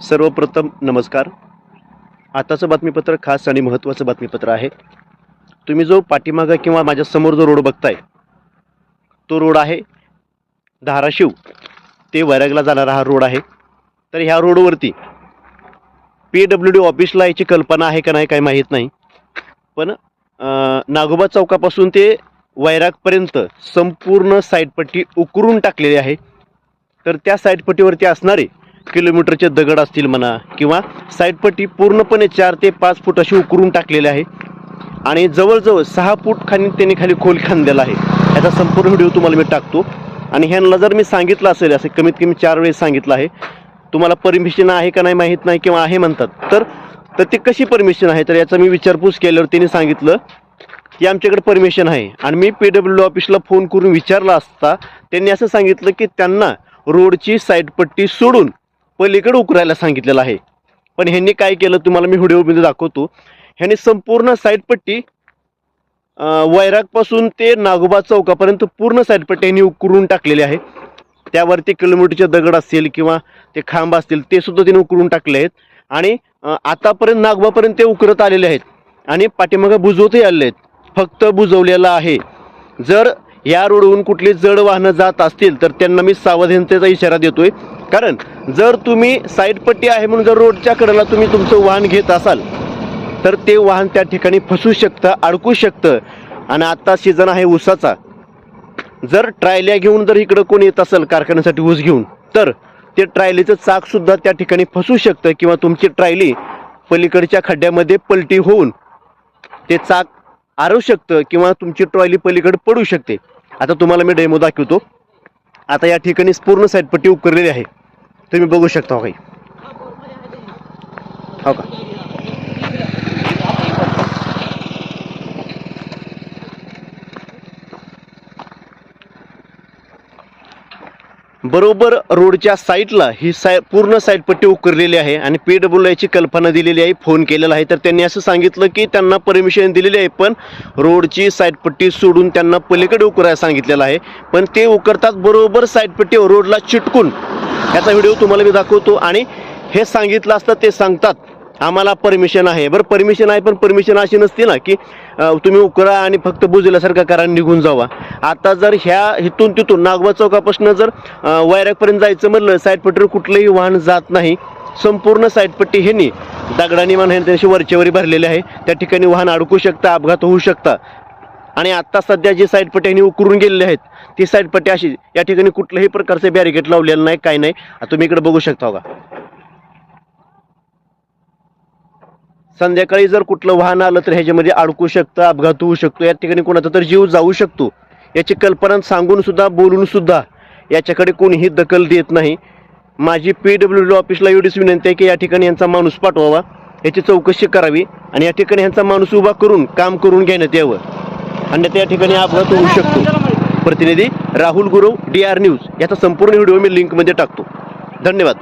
सर्वप्रथम नमस्कार. आताचं बातमीपत्र खास आणि महत्त्वाचं बातमीपत्र आहे. तुम्ही जो पाठीमागा किंवा माझ्यासमोर जो रोड बघताय तो रोड आहे धाराशिव. ते वैरागला जाणारा हा रोड आहे. तर ह्या रोडवरती पी डब्ल्यू डी ऑफिसला याची कल्पना आहे का नाही काही माहीत नाही. पण नागोबा चौकापासून ते वैरागपर्यंत संपूर्ण साईडपट्टी उकरून टाकलेली आहे. तर त्या साईडपट्टीवरती असणारे किलोमीटरचे दगड असतील म्हणा किंवा साईडपट्टी पूर्णपणे चार ते पाच फूट अशी उकरून टाकलेली आहे. आणि जवळजवळ सहा फूट खाली त्यांनी खाली खोल खांदलेला आहे. याचा संपूर्ण व्हिडिओ तुम्हाला मी टाकतो. आणि ह्यांना जर मी सांगितलं असेल असं कमीत कमी चार वेळेस सांगितलं आहे तुम्हाला परमिशन आहे का नाही माहीत नाही किंवा आहे म्हणतात तर तर ते कशी परमिशन आहे? तर याचा मी विचारपूस केल्यावर त्यांनी सांगितलं की आमच्याकडे परमिशन आहे. आणि मी पी डब्ल्यू ऑफिसला फोन करून विचारला असता त्यांनी असं सांगितलं की त्यांना रोडची साईडपट्टी सोडून पलीकडे उकरायला सांगितलेलं आहे. पण ह्यांनी काय केलं तुम्हाला मी व्हिडिओमध्ये दाखवतो. ह्यांनी संपूर्ण साईडपट्टी वैरागपासून ते नागोबा चौकापर्यंत पूर्ण साईडपट्टी ह्यांनी उकरून टाकलेली आहे. त्यावरती किलोमीटरचे दगड असतील किंवा ते खांब असतील ते सुद्धा तिने उकरून टाकले आहेत. आणि आतापर्यंत नागोबापर्यंत ते उकरत आलेले आहेत. आणि पाठीमागं बुजवतही आलेले आहेत. फक्त बुजवलेलं आहे. जर या रोडवरून कुठली जड वाहनं जात असतील तर त्यांना मी सावधानतेचा इशारा देतोय. कारण जर तुम्ही साईडपट्टी आहे म्हणून जर रोडच्या कडेला तुम्ही तुमचं वाहन घेत असाल तर ते वाहन त्या ठिकाणी फसू शकतं अडकू शकतं. आणि आत्ता सीझन आहे ऊसाचा. जर ट्रायल्या घेऊन जर इकडं कोण येत असेल कारखान्यासाठी ऊस घेऊन तर ते ट्रायलीचं चाकसुद्धा त्या ठिकाणी फसू शकतं किंवा तुमची ट्रायली पलीकडच्या खड्ड्यामध्ये पलटी होऊन ते चाक आरू शकतं किंवा तुमची ट्रॉली पलीकडे पडू शकते. आता तुम्हाला मी डेमो दाखवतो. आता या ठिकाणी पूर्ण साईडपट्टी उकरलेली आहे. तुम्ही बघू शकता हो काही. हो का? बरोबर रोडच्या साईडला ही साय पूर्ण साईडपट्टी उकरलेली आहे आणि पी डब्ल्यू आयची कल्पना दिलेली आहे फोन केलेला आहे. तर त्यांनी असं सांगितलं की त्यांना परमिशन दिलेली आहे पण रोडची साईडपट्टी सोडून त्यांना पलीकडे उकरायला सांगितलेलं आहे. पण ते उकरतात बरोबर साईडपट्टी रोडला चिटकून. याचा व्हिडिओ तुम्हाला मी दाखवतो आणि हे सांगितलं असतं ते सांगतात. आम्हाला परमिशन आहे. बरं परमिशन आहे पण परमिशन अशी नसते ना की तुम्ही उकरा आणि फक्त बुजल्यासारखं करा निघून जावा. आता जर ह्या इथून तिथून नागवा चौकापासून जर अं, वैरागपर्यंत जायचं म्हणलं साईडपट्टीवर कुठलंही वाहन जात नाही. संपूर्ण साईडपट्टी ह्यांनी दगडाने म्हणा त्यांची वरचेवरी भरलेली आहे. त्या ठिकाणी वाहन अडकू शकतं अपघात होऊ शकता. आणि आत्ता सध्या जी साईडपट्टी ह्यांनी उकरून गेलेले आहेत ती साईडपट्टी अशी या ठिकाणी कुठल्याही प्रकारचे बॅरिकेड लावलेलं नाही काय नाही. तुम्ही इकडे बघू शकता का संध्याकाळी जर कुठलं वाहन आलं तर ह्याच्यामध्ये अडकू शकतं अपघात होऊ शकतो. या ठिकाणी कोणाचा तर जीव जाऊ शकतो. याची कल्पना सांगून सुद्धा बोलून सुद्धा याच्याकडे कोणीही दखल देत नाही. माझी पी डब्ल्यू डी ऑफिसला एवढीच विनंती आहे की या ठिकाणी यांचा माणूस पाठवावा. याची चौकशी करावी आणि या ठिकाणी यांचा माणूस उभा करून काम करून घेण्यात यावं. अन्यथा त्या ठिकाणी अपघात होऊ शकतो. प्रतिनिधी Rahul Gurav D R news याचा संपूर्ण व्हिडिओ मी लिंकमध्ये टाकतो. धन्यवाद.